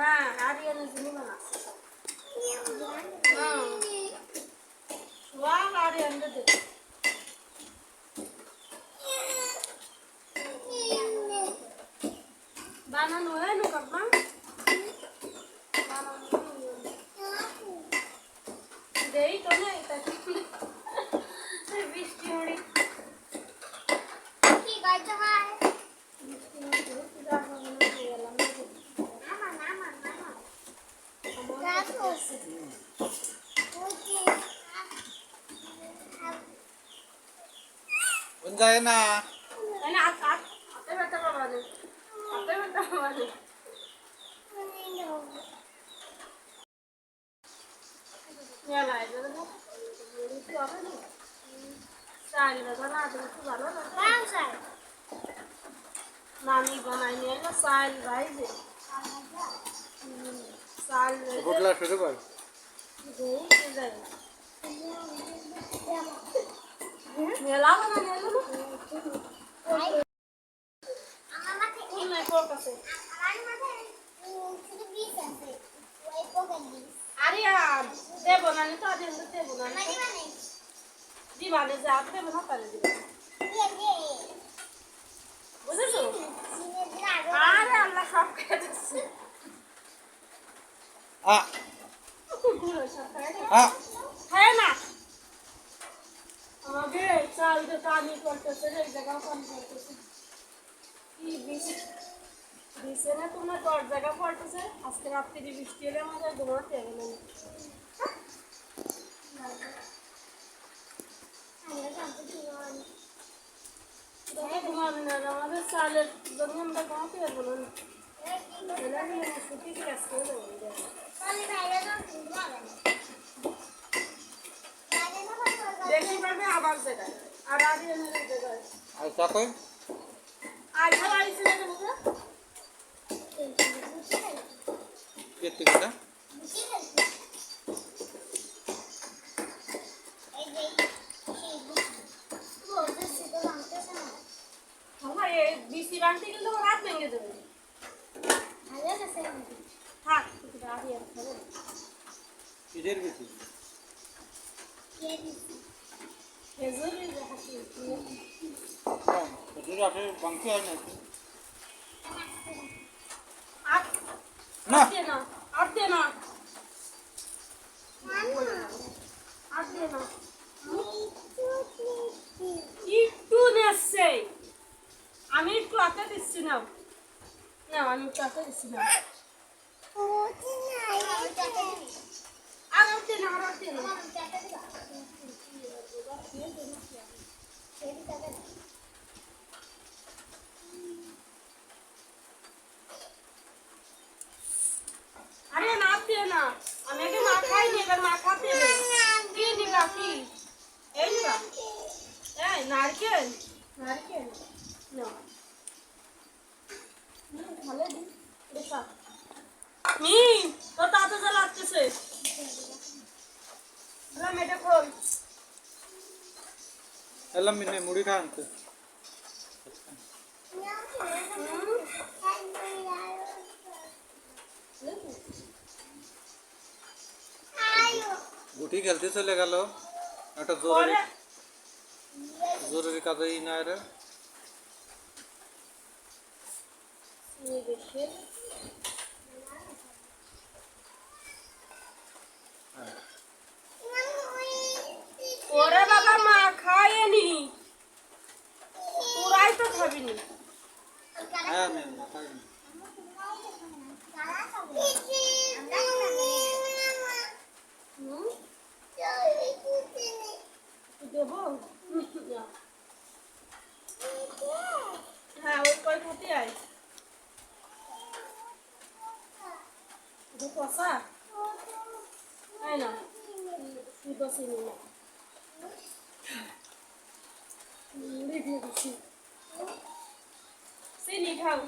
हाँ नारियल नहीं बना हाँ वाह नारियल अंदर देखो Banana é no cabão? Daí também tá aqui. Você vestiu ali. Que gosta mais? Vestiu ali. ఉంజాయి నా Mami, बनाइए ना साल भाई जी ফুটলা শুরু কর দেবো না তো আজ দেবো না দিবা যা দেবো না তাহলে দিবা না তোমার দশ জায়গা পড়তেছে আজকে রাত্রি বৃষ্টি হলে আমাদের ঘুমাতে না আমাদের চালের জন্য আমরা ঘুমাতে পারব না। ছুটি ক্লাস করে তাহলে বাইরে যাও কিন্তু হবে না বাইরে না ভালো দেখি পাবে আবার জায়গায় আর আগে এনে জায়গায় আর চাকই আজ ভালো আইসি না কেন গো? কে থেকে না বাবা, এই বিসি বানতে গেলে তো রাত ভেঙে যাবে থাক কিসের খেজুরি হয় না না। আর দে না। আর দে না না একটু নেছে আমি একটু আতে দিচ্ছি না। না আমি একটু আতে দিচ্ছি না। আর আর দে না আর আর দে না আরে না দে না আমি আগে মা খাইনি এবার মা খাতে হবে কি নিবা কি এই নিবা এই নারকেল নারকেল না মি তো তাতে যা লাগতেছে। রাম এটা খোল এলাম মিনে মুড়ি খা আনতে। গুটি খেলতে চলে গেল। একটা জরুরি জরুরি কাজেই না রে। তোরাই তো হ্যাঁ নে, দেবো হ্যাঁ ওই খাতে আয়। এটা কষা? আয় না। না। হুম, দেখে 看